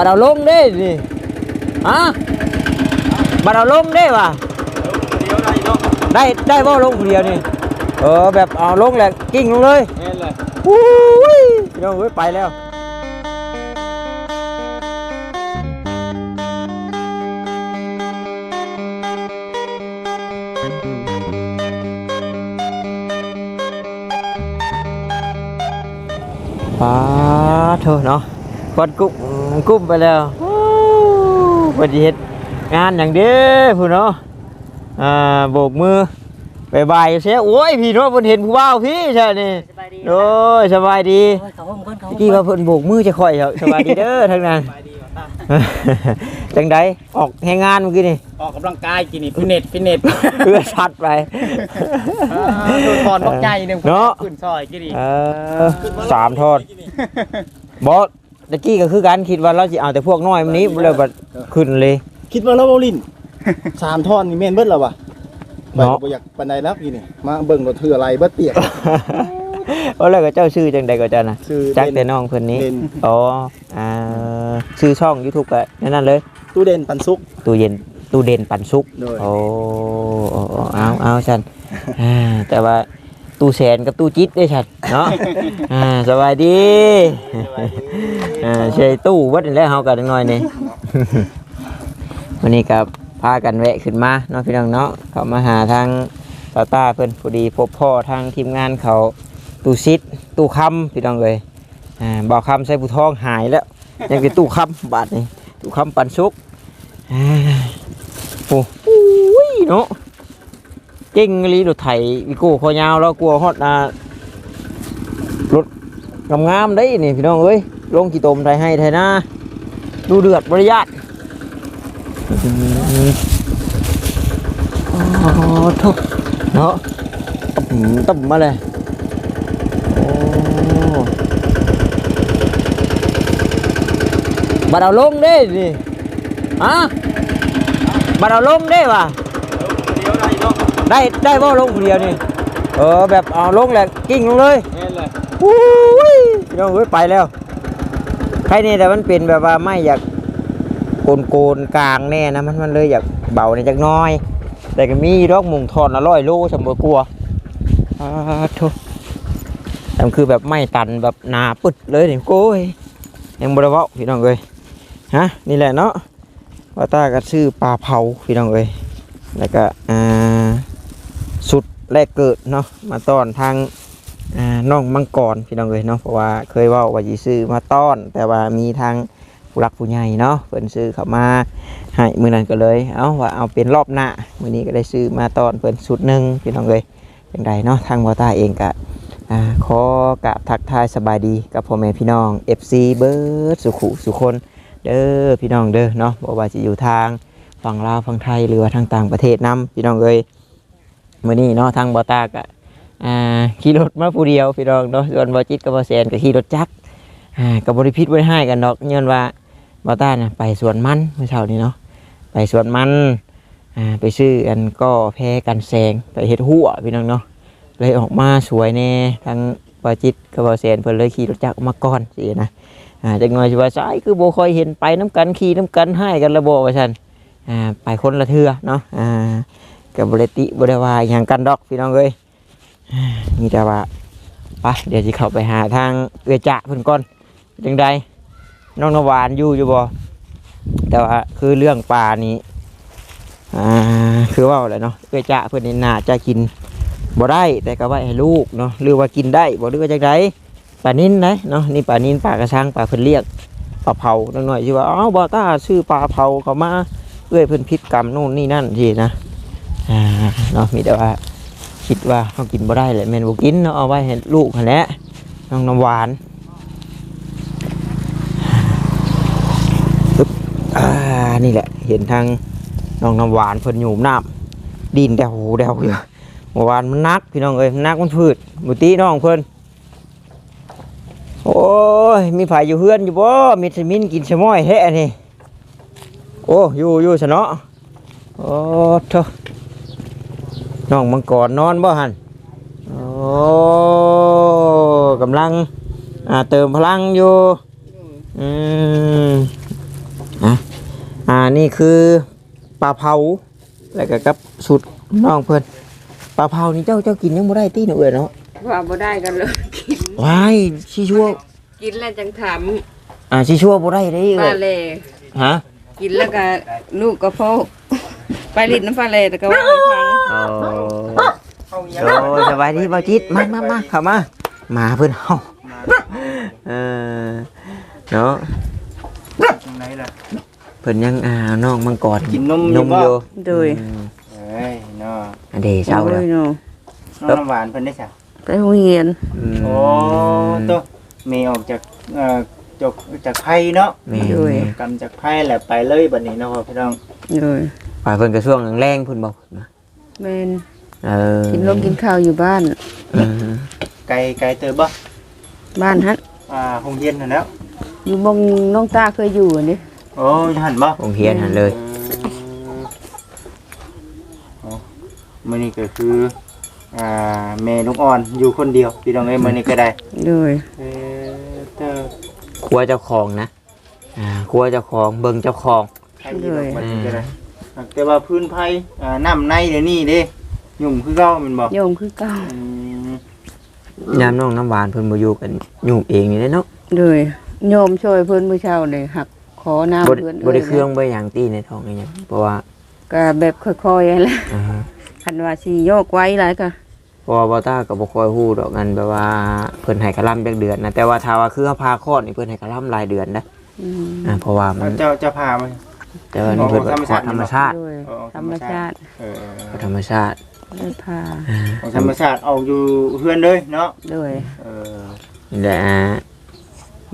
บัดเอาลงเด้นี่ฮะบัดเอาลงเด้ว่ะเดี๋ยวได้เนาะได้ได้บ่ลงคนเดียวนี่เออแบบเอาลงแหละกิ้งลงเลยแม่นเลยอุ้ยพี่น้องเอ้ยไปแล้วป้าเถอะเนาะกดกุ้ม กุ้มไปแล้วโอ้ปฏิเฮ็ดงานอย่างเด้อผู้เนาะอ่าโบกมือบายบายเสียโอ้ยพี่เนาะเพิ่นเห็นผู้บ่าวพี่ใช่นี่สบายดีโอ้ยสบายดีโอ้ยเขาห้องก่อนเขาเมื่อกี้ว่าเพิ่นโบกมือจะค่อยครับสบายดีเด้อทั้งนั้นสบายดีว่ะตาจังไดออกแหงงานเมื่อกี้นี่ออกกำลังกายกินนี่ฟิตเนสฟิตเนสเพื่อชัดไปดูทอนบักใหญ่หนึงเนาะขึ้นซอยกินนี่เออสามทอดบอส ตะกี้ก็คือการคิดว่าเราจะเอาแต่พวกน้อยมันนี้เลยบัดขึ้นเลยคิดว่าเราเบาลินสามท่อนนี่แม่นเบิดแล้ววะไปเนาะบ่อยากปานใดแล้วพี่นี่มาเบิ่งรถเถื่ออะไรเบิดเปียก โอ้แล้วก็เจ้าชื่อจังใดก็เจ้านะชื่อจักเด่นแต่น้องเพิ่นนี้เด่น อ๋ออ่าชื่อช่อง YouTube ก็นั่นนั่นเลย ตู้เด่นปันสุก ตู้เย็นตู้เด่นปันสุก โดย โอ้โอ้โอ้เอาเอาฉันอ่าแต่ว่า ตู้แสนกับตู้จิตได้ฉันเนาะอ่าสบายดีอ่าใช้ตู้วัดนี่แหล้วเฮากันหน่อยนี่ วันนี้กับพากันแวะขึ้นมาเนาะพี่น้องเนาะเขามาหาทางตาตาเพิ่นพอดีพบพ่อทางทีมงานเขาตู้ซิดตู้คำพี่น้องเลยอ่าบอกคำใส่ผู้ทองหายแล้ว ยังเป็นตู้คำบาทนี่ตู้คำปันสุกอ่าโอ้โหเนาะ เก่งลีรถไถวิโก้คอยาวแล้วกลัวฮอดอ่ารถงามๆได้นี่พี่น้องเอ้ยลงกี่ตมไทยให้ไทยหน้าดูเดือดบริยาตอื้อหืออ๋อทุกเนาะต้มมาเลยบัดเอาลงเด้นี่ฮะบัดเอาลงได้ว่ะ ได้เนาะได้ได้บ่ลงคนเดียวนี่ เออแบบเอาลงแหละกิ้งลงเลยแม่นเลยอุ้ยพี่น้องเอ้ยไปแล้วใครนี่แต่มันเป็นแบบว่าไม่อยากโกนโกนๆกลางแน่นะมันมันเลยอยากเบาในจักหน้อย แต่ก็มีดอกมุงทอนละร้อยโลสมบูรกลัวอ้าทุแต่มันคือแบบไม่ตันแบบหนาปึดเลยนี่โก้ยยังบริวาพี่น้องเอ้ยฮะนี่แหละเนาะว่าตาก็ชื่อปลาเผาพี่น้องเอ้ยแล้วก็อ่าสุด แรกเกิดเนาะมาต้อนทางอ่าน้องมังกรพี่น้องเลยเนาะเพราะว่าเคยว่าว่าจีซื้อมาต้อน แต่ว่ามีทางผู้รักผู้ใหญ่เนาะเพิ่นซื้อเข้ามาให้มือนั้นก็เลยเอาว่าเอาเป็นรอบหน้ามือนี้ก็ได้ซื้อมาต้อนเพิ่นสุดหนึ่งพี่น้องเลยอย่างไรเนาะทางวอต้าเองก็ขอกะทักทายสบายดีกับพ่อแม่พี่น้อง FC เบิร์ดสุขุสุคนเด้อพี่น้องเด้อเนาะบอกว่าจะอยู่ทางฝั่งลาวฝั่งไทยหรือว่าทางต่างประเทศนํพี่น้องเอ้ย มื้อนี้เนาะทางบอตากะอ่าขี่รถมาผู้เดียวพี่น้องเนาะส่วนบอจิตกับบอแซนก็ขี่รถจักรอ่ากับบริพิษไว้ให้กันดอกเนื่องว่าบอต้าน่ะไปสวนมันเมื่อเช้านี้เนาะไปสวนมันอ่าไปซื้อกันก็แพ้กันแซงไปเฮ็ดหัวพี่น้องเนาะเลยออกมาสวยแน่ทางบอจิตกับบอแซนเพิ่นเลยขี่รถจักรมาก่อนสินะอ่าจักหน่อยสิว่าสายคือบ่ค่อยเห็นไปน้ำกันขี่น้ำกันให้กันระบบว่าซั่นอ่าไปคนละเทือเนาะอ่า กับบริติบริวาอย่างกันดอกพี่น้องเอ้ยอ่ามีแต่ว่าไปเดี๋ยวจะเข้าไปหาทางเอือจเพิ่นก่อนจังใดน้องนวานอยู่อยู่บ่แต่ว่าคือเรื่องปลานี้อ่าคือว่าอะไรเนาะเอือจเพิ่นนี่น่าจะกินบ่ได้แต่ก็ไว้ให้ลูกเนาะหรือว่ากินได้บ่หรือว่าจังใดปลานิ้นนะเนาะนี่ปลานิ้นปลากระชังปลาเพิ่นเรียกปลาเผาหน่อยสิว่าอ้าวบ่ต้าชื่อปลาเผาเขามาเอ้ยเพิ่นพิษกรรมนู่นนี่นั่นทีนะ อ่าเนาะมีแต่ว่าคิดว่าเขากินบ่ได้แหละแมนบ่กินเนาะเอาไว้ให้ลูกหั่นแหละน้องน้ำหวานปึ๊บอ่านี่แหละ เห็นทางน้องน้ำหวานเพิ่นอยู่น้ำดินแดวแดวอยู่เมื่อวานมันนักพี่น้องเอ้ยนักมันพืชบุตีน้องเพิ่นโอ้ยมีไผอยู่เฮือนอยู่บ่มีสมินกินสมอยแท้นี่โอ้อยู่อยู่ซะเนาะโอ้เถอะ น้องมังกรนอนบ่หันโอ้กำลังอ่าเติมพลังอยู่อืมนี่คือปลาเผาแล้วก็กับสุดน้องเพิ่นปลาเผานี่เจ้าเจ้ากินยังบ่ได้ตีหนูเอ้ยเนาะว่าบ่ได้กันเลยกินว้ายชิชัวกินแล้วจังถามอ่าชิชัวบ่ได้เด้ปเอ้ลายเลฮะกินแล้วก็ลูกก็พ่อไปลิ้นน้ำปลาเลแต่ก็ว่าให้ฟัง โอ้ เอาอย่างโอ้สบายดีบ่จิตมามามาเข้ามามาเพิ่นเฮาเออเนาะตรงไหนล่ะ เพิ่นยังอ่าน้องมังกรกินนมอยู่นมบ่ อยู่โดย อืมเอ้ยเนาะอันเดเช้าแล้วโอ้ยเนาะน้องน้ำหวานเพิ่นได้จ้ะไปโรงเรียนมโอ้ตัวเมย์ออกจากเอ่อจกจากไพ่เนาะแม่โดยกำจากไพ่แหละไปเลยบัดนี้เนาะพี่น้องโดยไปเพิ่นก็ช่วงแรงๆเพิ่นบอกนะแม่น เออกินลมกินข้าวอยู่บ้าน อืมไกลไกลเติบบ่บ้านฮัทอ่าโรงเรียนนั่นแล้วอยู่บงน้องตาเคยอยู่อันนี้โอ้ยหันบ่โรงเรียนหันเลยโอ้มื้อนี้ก็คืออ่าแม่ลูกอ่อนอยู่คนเดียวพี่น้องเอ้ยมื้อนี้ก็ได้โดยเออเตอครัวเจ้าของนะอ่าครัวเจ้าของเบิ่งเจ้าของ ใครอยู่ดอกบัดนี้ก็ได้แต่ว่าพื้นไผ่อ่าน้ำในเดี๋ยวนี้เด้ ยุ่มคือเก่าแม่นบ่โยมคือเก่าอืมยามน้องน้ำหวานเพิ่นบ่อยู่กันอยู่เองนี่แหละเนาะโดยโยมช่วยเพิ่นมื้อเช้าเลยหักขอน้ำบ่ได้เพิ่นบ่ได้เครื่องบ่หยังตีในท้องอีหยังเพราะว่าก็แบบค่อยๆนั่นแหละอ่าฮะคันว่าสิโยกไว้หลายก็เพราะว่าบ่ตาก็บ่ค่อยฮู้ดอกกันแบบว่าเพิ่นให้กะลำจักเดือนนะแต่ว่าถ้าว่าคือเฮาพาคลอดนี่เพิ่นให้กะลำรายเดือนนะอืมอ่าเพราะว่ามัเอานเจ้าเจะพามาแต่ว่านี่เพิ่นแบบธรรมชาติธรรมชาติโดยอ๋อธรรมชาติ เออ ธรรมชาติ ได้พาของธรรมชาติเอาอยู่เพื่อนเลยเนาะโดยเออนี่แหละอ่า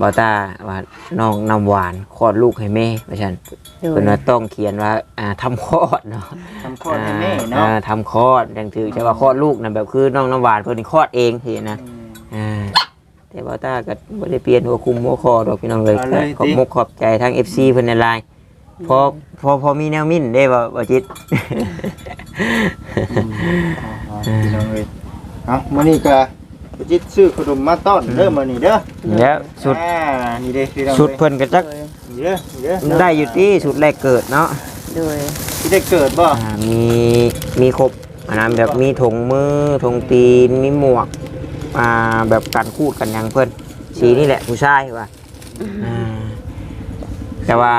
บ่ตาว่าน้องน้ำหวานคลอดลูกให้แม่ว่าซั่นโดยเพิ่นว่าต้องเขียนว่าอ่าทำคลอดเนาะทำคลอดให้แม่เนาะอ่ทำคลอดดังถือใช่ว่าคลอดลูกนะแบบคือน้องน้ำหวานเพิ่นนี่คลอดเองเห็นนะอืม อ่าแต่ว่าตาก็บ่ได้เปลี่ยนหัวคุมหัวคอดอกพี่น้องเลยเอาเลยขอบสิมกขอบใจทั้ง FC เพิ่นในไลน์ พอพอพอมีแนวมิ่นได้บ่บ่จิตอ๋อพี่น้องเอ้ยเอามื้อนี้ก็ไปจิตซื้อขนมมาต้อนเด้อมื้อนี้เด้อแล้วสุดอ่านี่เด้พี่น้องสุดเพิ่นก็จักนี่เด้อนี่เด้อได้อยู่ที่สุดแรกเกิดเนาะโดยที่ได้เกิดบ่อ่ามีมีครบอันนั้นแบบมีถุงมือถุงตีนมีหมวกอ่าแบบกันคูดกันหยังเพิ่นสีนี่แหละผู้ชายว่าอ่าแต่ว่า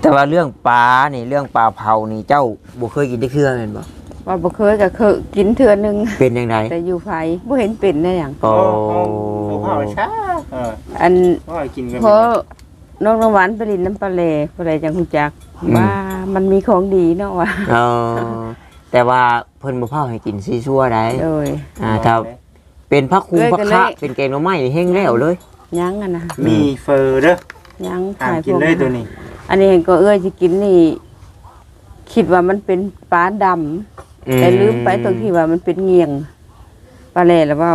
แต่ว่าเรื่องปลานี่เรื่องปลาเผานี่เจ้าบ่เคยกินได้เทื่อแม่นบ่ว่าบ่เคยก็เคยกินเทื่อหนึงเป็นยังไงแต่อยู่ไผบ่เห็นเป็นได้หยังโอ้โอ้ข้าวช้าเอออันว่ากินกันเพราะน้องน้ำหวานไปลินน้ำปลาเลปลาเลจังฮู้จักว่ามันมีของดีเนาะว่าเออแต่ว่าเพิ่นบ่เผาให้กินซีซัวได้โดยอ่าถ้าเป็นผักคุงเอ้ยผักก็เลยคะเป็นแกงหน่อไม้นี่แห้งแล้วเลยยังอะนะมีเฟอร์เด้อยังห้ามขายกินพวกเลยตัวนี้ อันนี้ก็เอ้ยสิกินนี่ คิดว่ามันเป็นปลาดำแต่ลืมไปตรงที่ว่ามันเป็นเงียงปลาแหล่แล้วเว่า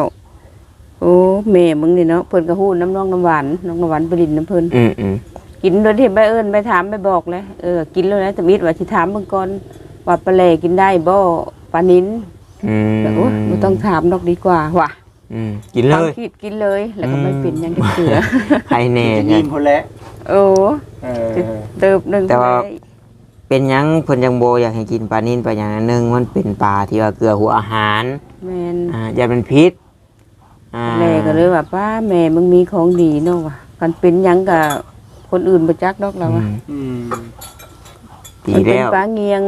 โอ้แม่มึงนี่เนาะเพิ่นก็ฮู้น้ำน้องน้ำหวานน้องน้ำหวานไปลินน้ำเพิ่นอืมอืมกินโดยที่ไปเอิ้นไปถามไปบอกเลยเออกินแล้วนะแต่มิดว่าสิถามเบิ่งก่อนว่าปลาแหล่กินได้บ่ปลานิ้นอืมแต่โอ้บ่ต้องถามดอกดีกว่าว่ะอืมกินเลความย คิดกินเลยแล้วก็ไม่อืมเป็นหยังจะเสือใครแน่กินเนี่อิ่ยมพุ่นแล้วโอ้ เออเติบหนึงแต่ว่าไปเป็นหยังเพิ่นยังโบอยากให้กินปลานิ่นปลาอย่างนั้นหนึงมันเป็นปลาที่ว่าเกลือหัวอาหารแม่นอ่าอย่าเป็นพิษอ่าแม่ก็เลยว่าป้าแม่มึงมีของดีเนาะว่ะกันเป็นหยังกับคนอื่นบ่จักดอกเราอืว่ะมอืมดีมันเป็นแล้ว ปลาเงียง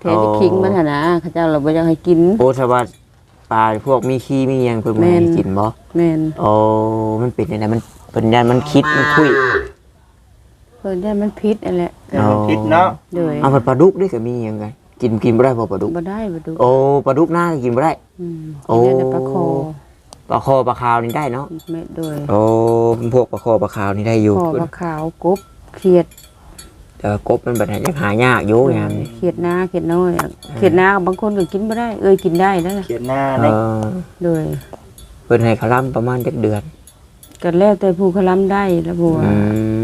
เทโอ้จะคิงมันหนนะเขาเจ้าเราบ่อยากให้กิน โอ้สวัสดปลาพวกมีขี้มีหยังเพิ่นบ่แม่ให้น กินบ่แม่นโอ้มันเป็นยังไงมันเพิ่นยันมันคิดมันคุย เพิ่นได้มันพิษนั่นแหละแต่มันพิษเนาะโดยเอาปลาดุกด้วยก็มีหยังไงกินกินบ่ได้บ่ปลาดุกบ่ได้บ่ดูโอ้ปลาดุกหน้าก็กินบ่ได้ อืมโอ้กินได้แต่ปลาคอปลาคอปลาขาวนี่ได้เนาะแม่โดยโอ้พวกปลาคอปลาขาวนี่ได้อยู่คอปลาขาวกบเขียดแต่ว่ากบมันแบบไหนยังหายากอยู่ยามนี้เขียดนาเขียดน้อยอะเขียดนาบางคนก็กินบ่ได้ เอ้ยกินได้นะเขียนหน้าเอในอโดยเพิ่นให้เขาล่ำประมาณจักเดือนก็แล้วแต่ผู้เขาล้ำได้แล้วบัวอืม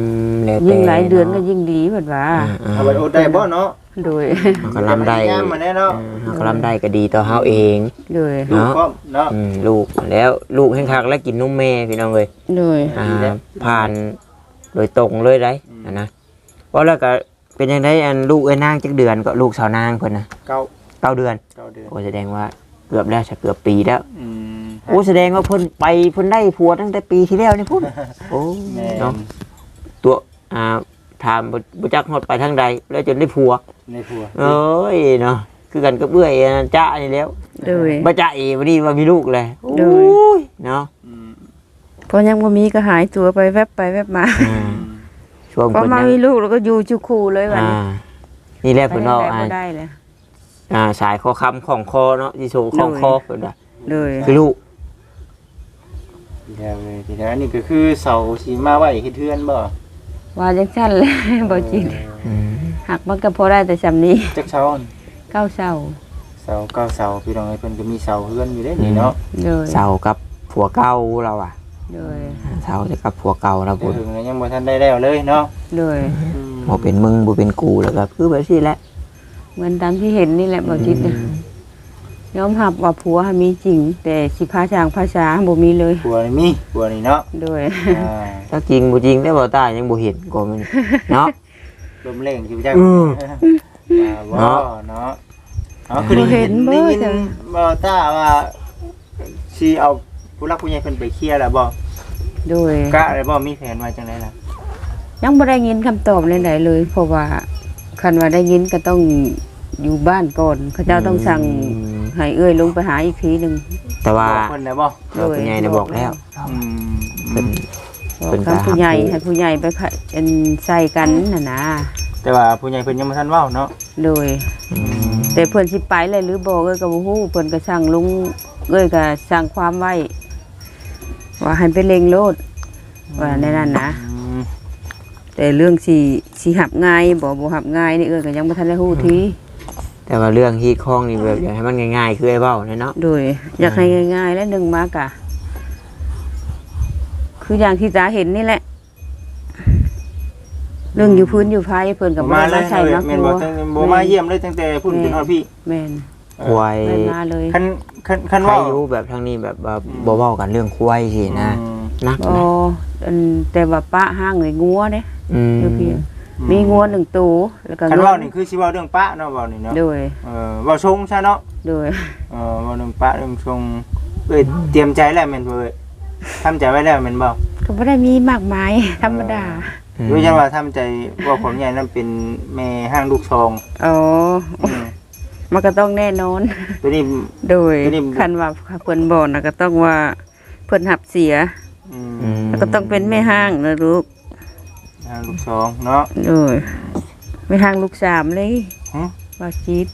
แล้วแต่ยิ่งหลายเดือนก็ยิ่งดีเพิ่นว่าอ่าอ่าเอาไปโอดได้บ่เนาะโดยเขาก็ล่ำได้งามมาแน่เนาะอ่าเขาก็ล่ำได้ก็ดีต่อเฮาเองโดยลูกก็เนาะอืมลูกแล้วลูกแห่งคักแล้วกินนมแม่พี่น้องเลยโดยอ่าดีแล้วผ่านโดยตรงเลยได้อืมอะนะเพราะแล้วก็เป็นยังไงอันลูกเอ้ยนางจักเดือนก็ลูกสาวนางเพิ่นน่ะเก้าเก้าเดือนเก้าเดือนโอ้แสดงว่าเกือบแล้วจะเกือบปีแล้วอืมโอ้แสดงว่าเพิ่นไปเพิ่นได้ผัวตั้งแต่ปีที่แล้วนี่พุ่นโอ้แม่เนาะตัว อ่าถามบ่บ่จักฮอดไปทางใดแล้วจนได้ผัวในผัวเอ้ยเนาะคือกันกับเอื้อยอันจ้านี่แล้วโดยบ่จ้าอีวันนี้ว่ามีลูกเลยโอ้โดยยเนาะอืมพอยังบ่มีก็หายตัวไปแวบไปแวบมาอ่าช่วงพอเพิ่นมายังมีลูกแล้วก็อยู่จุคูเลยวันอ่านี้นี่แหละไปเพิ่นไหนเนาะอ่าบ่ได้เลยอ่าสายคอคำของคอเนาะที่โชว์ของคอเพิ่นว่าโดยคือลูกทีเดียวเลยทีเดียวอันนี้ก็คือเสาสีมาไว้เฮ็ดเทือนบ่ ว่าจังซั่นเลยบ่จิตอืมหักมันก็พอได้แต่ซำนี้จักเสาอันเก้าเศร้าเสาเก้าเสาพี่น้องไอ้เพิ่นก็มีเสาเฮือนอยู่เด้นี่เนาะโดยเศร้ากับผัวเก่าเราอะโดยเศร้าจะกับผัวเก่าเราแต่พุ่นถึงแล้วยังบ่ทันได้แล้วเลยเนาะโดยบ่เป็นมึงบ่เป็นกูแล้วก็คือแบบนี้แหละเหมือนตามที่เห็นนี่แหละบ่จิตน่ะ ยอมรับว่าผัวมีจริง แต่สิพาทางภาษาบ่มีเลยผัวนี่มีผัวนี่เนาะโดยอ่าถ้าจริงบ่จริงได้บ่ตายังบ่เห็นก็มันเนาะ ลมเร่งสิจักอืมอ่าบ่เนาะอ๋อคือได้ยินได้ยินบ่ตาว่าสิเอาผู้รักผู้ใหญ่เพิ่นไปเคลียร์แล้วบ่โดยกะได้บ่มีแผนว่าจังไดล่ะยังบ่ได้ยินคำตอบใดๆเลยเพราะว่าคันว่าได้ยินก็ต้องอยู่บ้านก่อนเขาเจ้าต้องสั่ง ให้เอ้ยลงไปหาอีกทีหนึงแต่ว่าบอกเพิ่นได้บ่เราผู้ใหญ่ได้บอกแล้วอืมเป็นบอกเป็นกับการผู้ใหญ่หักให้ผู้ใหญ่ไปขะเป็นใส่กันน่ะนะแต่ว่าผู้ใหญ่เพิ่นยังบ่ทันเว้าเนาะโดย อืมแต่เพิ่นสิไปเลยหรือบ่เอ้ยก็บ่ฮู้เพิ่นก็สั่งลุงเอ้ยก็สั่งความไว้ ว่าให้ไปเล็งโลดว่าในนั้นนะอืมแต่เรื่องสิสิหับง่ายบ่บ่หับง่ายนี่เอ้ยก็ยังบ่ทันได้ฮู้ที แต่ว่าเรื่องฮีดข้องนี่แบบอยากให้มันง่ายๆ คือไอ้เบ้าเนี่ยเนาะโดยอยากให้ง่าย ๆ และหนึ่งมากะคืออย่างที่ตาเห็นนี่แหละ เรื่องอยู่พื้นอยู่ไฟเพิ่นกับมามาเลยใส่มาแม่นคบ่รัวตั้งบ่มาเยี่ยมเลยตั้งแต่พุ่นจนฮอดพี่แม่นควายแม่นมาเลยคันคันคันใครเว่าอยู่แบบทางนี้แบบว่าบ่เว้ากันเรื่องควายสินะอืมนักบ่นะอันแต่ว่าป้าห้างเลยงัวเด้อืม เดี๋ยวพี่ มีงัวหนึ่งตัวแล้วก็คันเงิเว่านี่คือสิเว้าเรื่องปะเนาะเว้านี่เนาะโดยเออเว้าชงซะเนาะโดยเออเว้าเรื่องปะเรื่องชงเอ้ยเตรียมใจแล้วแม่นบ่เอ้ยทำใจไว้แล้วแม่นบ่ก็บ่ได้มีมากมายธรรมดาอืมรู้จังว่าทำใจว่าผมใหญ่นั่นเป็นแม่ห้างลูกซองอ๋ออืมมันก็ต้องแน่นอน ตัวนี้ โดยทีนี้คันว่าเพิ่นบอกนะก็ต้องว่าเพิ่นหับเสีย อืมอืมแล้วก็ต้องเป็นแม่ห้างนะลูก ห้างลูกซองเนาะ โดยแม่ห้างลูกสามเลยหึว่าจีด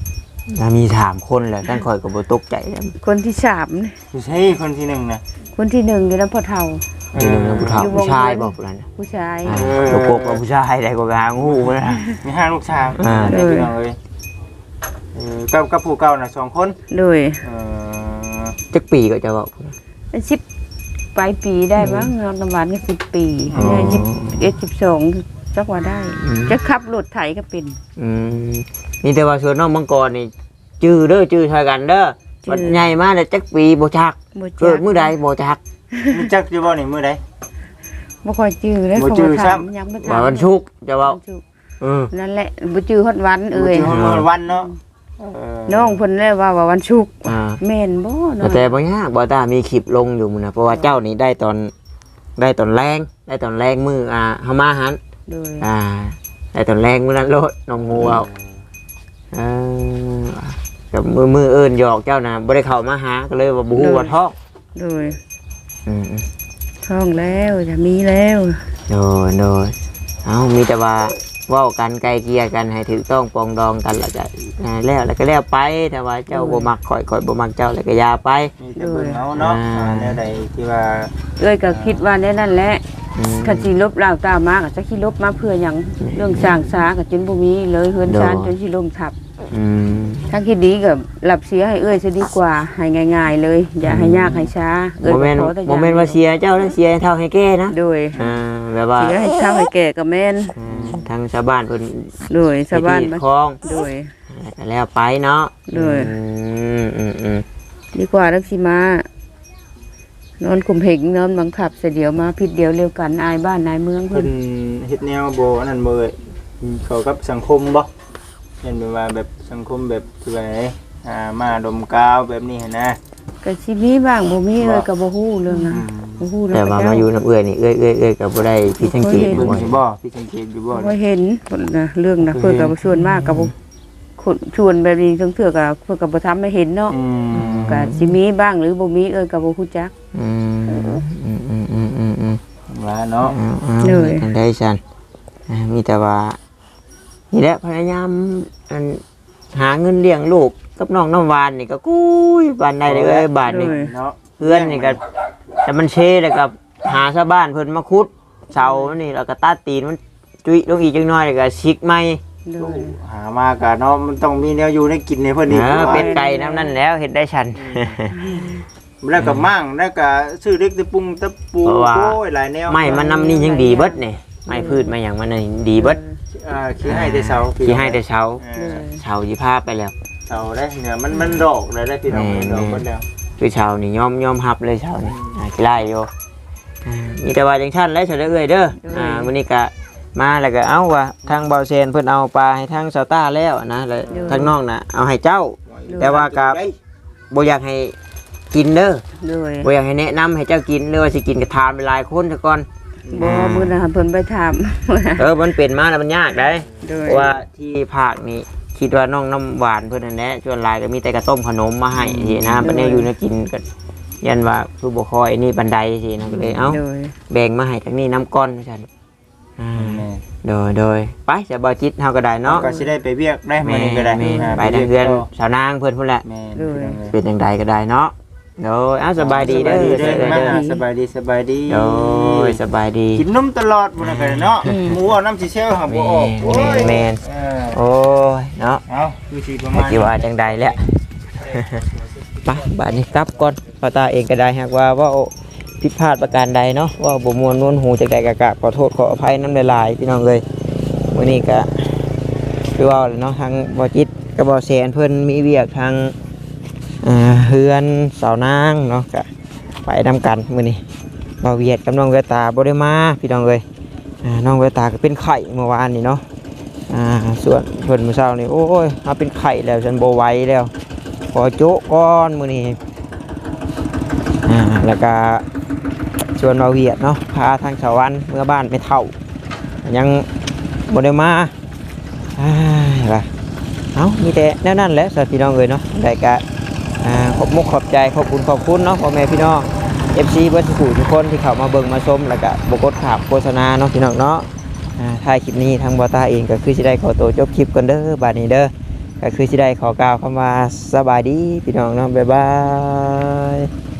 แล้วมีถามคนแหละท่านคอยก็บ่ตกใจแล้วคนที่สามนี่ไม่ใช่คนที่หนึ่งนะคนที่หนึ่งอยู่น้ำพ่อเฒ่ามีหนึ่งนะผู้เฒ่าอยู่วง ผู้ชายเงินบอกนั้นผู้ชายอ่าตัวโกกกับผู้ชายได้ก็กางหูมันนะ มีห้างลูกชายอ่าเด็กน้องเลยเออกับกับผู้เก่าน่ะสองคน โดยเออจักปีก็จะบอกเป็นสิบ ปลายปีได้มั้งนอนประมาณก็สิบปีอ๋อได้สิบเอ็ดสิบสองจักว่าได้อืมจะขับรถไถก็เป็น อืมนี่แต่ว่าส่วนน้องมังกรนี่จื้อเด้อจื้อทายกันเด้อจื้อ มันใหญ่มากเลยจักปีบ่จักบ่เกิดมื้อใดบ่จักมีจักอยู่บ่นี่มื้อใด บ่ค่อยจื้อเลยบ่เขาจื้อถามซ้ำ ยังบ่ว่าถามวันศุกร์จะเว้าวันศุกร์เออนั่นแหละบ่จื้อฮอดวันเอ้ยบ่จื้อวันเนาะเออ น้องเพิ่นเลยว่าว่าวันศุกร์อ่า แม่นบ่เนาะแต่บ่ยากบ่ตามีคลิปลงอยู่มื้อนะเพราะว่าเจ้านี่ได้ตอนได้ตอนแรงได้ตอนแรงมื้ออ่าเฮามาหันโดยอ่า ได้ตอนแรงมื้อนั้นโลดน้องงูเอาเออกับมือมือเอิ้นหยอกเจ้าน่ะบ่ได้เข้ามาหาก็เลยว่าบ่ฮู้ว่าท้องโดยอืมท้องแล้วจะมีแล้วๆโดยโดยเอ้ามีแต่ว่า เว้ากันไกลเกลี่ยกันให้ถูกต้องปรองดองกันแล้วก็อ่าแล้วแล้วก็แล้วไปแต่ว่าเจ้าบ่มักข่อยข่อยบ่มักเจ้าแล้วก็อย่าไป มีแต่เบิ่งเอาเนาะอ่า อ่าแนวใดที่ว่าเอ้ยก็คิดว่าแน่นั่นแหละอืม คันสิลบลาวตามมาก็จะคิดลบมาเพื่อหยังเรื่องสร้างสาก็จนบ่มีเลยเฮือนชานโดจยนสิล่มทับ อืมถ้าคิดดีก็หลับเสียให้เอ้ยซะดีกว่าให้ง่าย ๆ เลย อย่าให้ยากให้ช้าเอ้ยโมเมนต์ก็ขอแต่อย่งโมเมนต์ว่าเชียร์เจ้าแล้วเชียร์ให้เท่าให้แก่นะโดยอ่าแบบว่าเสียให้เฒ่าให้แก่ก็แม่นอ่าทางชาวบ้านเพิ่นโดยชาวบ้านพิมาธีคลองโดยแล้วไปเนาะโดย อืมอืมอืมดีกว่าทักสิมา นอนคุมเหงนอนบังคับเสียเดียวมาผิดเดียวเร็วกันอายบ้านนายเมืองเพิ่เพิ่นนเฮ็ดแนวบ่อันนั้นบ่เอ้ยเขากับสังคมบ่ เห็นแบบว่าแบบสังคมแบบที่ว่าไหนอ่ามาดมกาวแบบนี้หั่นนะ ก็สิมีบ้างบ่มีเอ้ยบ่ก็บ่ฮู้เรื่องนะอืมบ่ฮู้เรื่แต่องว่ามาอยู่น้ำเอื้อยนี่เอื้อยเอื้อยเอื้อยก็บ่ได้พี่สังเกตเบิ่งบ่อยู่บ่พี่สังเกตอยู่บ่บ่เห็นเพิ่นน่ะเรื่องนะเพิ่นก็บ่ชวนมากก็บ่คนชวนแบบนี้ทั้งเทื่อก็เพิ่นก็บ่ทำให้เห็นเนาะอืมก็สิมีบ้างหรือบ่มีเอ้ยก็บ่ฮู้จัก อืมอืมอืมอืมอืมอืมว่าเนาะอืมอืมเหนื่อยทางได้ฉันอ่ามีแต่ว่า นี่แหละพยายามอันหาเงินเลี้ยงลูกกับน้องน้ำหวานนี่ก็กุ้ยบานใดเลยเอ้ยบาทนี่เลยเนาะเพื่อนนี่ก็แต่มันเชแล้วกับหาชาวบ้านเพิ่นมาคุดเสานี่แล้วก็ตัดตีนมันจุยลงอีกจังน้อยแล้วก็ชิกไม้เลยหามากะเนาะมันต้องมีแนวอยู่ในกินในเพิ่นนี่เออเป็ดไก่น้ำนั่นแล้วเห็นได้ฉันแล้วก็มั่งแล้วก็ซื้อเล็กตะปุงตะปูเพราะว่าโอ้ยหลายแนวไม่มันนำนี่ยังดีเบิดนี่ไม่พืชมาอย่างมันนี่ดีเบิด อ่าขี้ให้แต่เสาที่ให้แต่เช้าเอเลอยเช้ายี่ภาพไปแล้วเสาได้เนี่ยมันมันดอกเลยได้พี่น้องแม่ดอกแม่เพิ่นแล้ว คือเช้านี่ยอมยอมฮับเลยเช้านี่อ่าขี้ไล่โยอ่ามีแต่ว่าจังชั้นแล้วเฉลยเอ้ยเด้ออ่ามื้อนี้ก็มาแล้วก็เอาว่าทางเบาเซนเพิ่นเอาปลาให้ทางเซาต้าแล้วนะแล้วทางน้องน่ะเอาให้เจ้า แต่ว่ากับบ่อยากให้กินเด้อเลยบ่อยากให้แนะนำให้เจ้ากินหรือว่าสิกินก็ทานไปหลายคนซะก่อน บ่มื้อนั้นเพิ่นไปถามเออมันเป็นมาแล้วมันยากได้เลยเพราะว่าที่ภาคนี่คิดว่าน้องน้ำหวานเพิ่นนั่นแหละชวนหลายก็มีแต่กระต้มขนมมาให้สินะปันนี้อยู่นะกินก็ยันว่าคือบ่คอยนี่บันไดสินะก็เลยเอ้าเลยแบ่งมาให้ทางนี้น้ำก้อนว่าซั่นอ่าแม่โดยโดยไปจะบ่จิตเฮาก็ได้เนาะก็สิได้ไปเวียกได้มื้แม่อนี้ก็ได้แม่อ่าไปทางเพื่อนวียกสาวนางเพิ่นพุ่นแหละแม่เลยเป็นจังใดก็ได้เนาะ โดยเอ้าสบายดีเด้อสบายดีเด้อเด้อมาเด้อหาสบายดีสบายดีโดยสบายดีกินนมตลอดมื้อนั้นก็ได้เนาะหมูเอาน้ำสิเซลหาบ่ออกโอ้ยแม่นเออโอ้ยเนาะเอาคือสิประเมื่มาอณกี้ว่าจังใดแล้วไปบาดนี้กลับก่อนพอตาเองก็ได้หากว่าว่าผิดพลาดประการใดเนาะว่าบ่มวนนวนหูจังใดกะกะขอโทษขออภัยน้ำหลายๆพี่น้องเลยมื้อนี้ก็คือว่าเนาะทางบ่จิตกับบ่แสนเพิ่นมีเวียกทางอ่า เฮือนสาวนางเนาะก็ไปนำกันมื้อนี้บ่เวียดกับน้องเวตาบ่ได้มาพี่น้องเลยอ่าน้องเวตาก็เป็นไข้เมื่อวานนี่เนาะอ่าส่วนเพิ่นมื้อเช้านี่โอ้ยมาเป็นไข้แล้วฉันบ่ไหวแล้วขอโจ๊กก้อนมือนี้อ่าแล้วก็ชวนมาเวียดเนาะพาทางชาววันเมื่อบ้านไม่เท่า ยังบได้มาอ้าล่ะเอ้ามีแต่แน่นั่นแหละสัตว์พี่น้องเลยเนาะได้กะ อ่าขอบมุกขอบใจขอบคุณขอบคุณเนาะพ่อแม่พี่น้อง FC เบิร์ดสูทุกคนที่เข้ามาเบิ่งมาชมแล้วก็บกดขาบโฆษณาเนาะพี่น้องเนาะถ่าท้ายคลิปนี้ทางบอตาเองก็คือสิได้ขอตัวจบคลิปกันเด้อบาดนี้เด้อก็คือสิได้ขอกล่าวคำว่าสบายดีพี่น้องเนาะบ๊ายบาย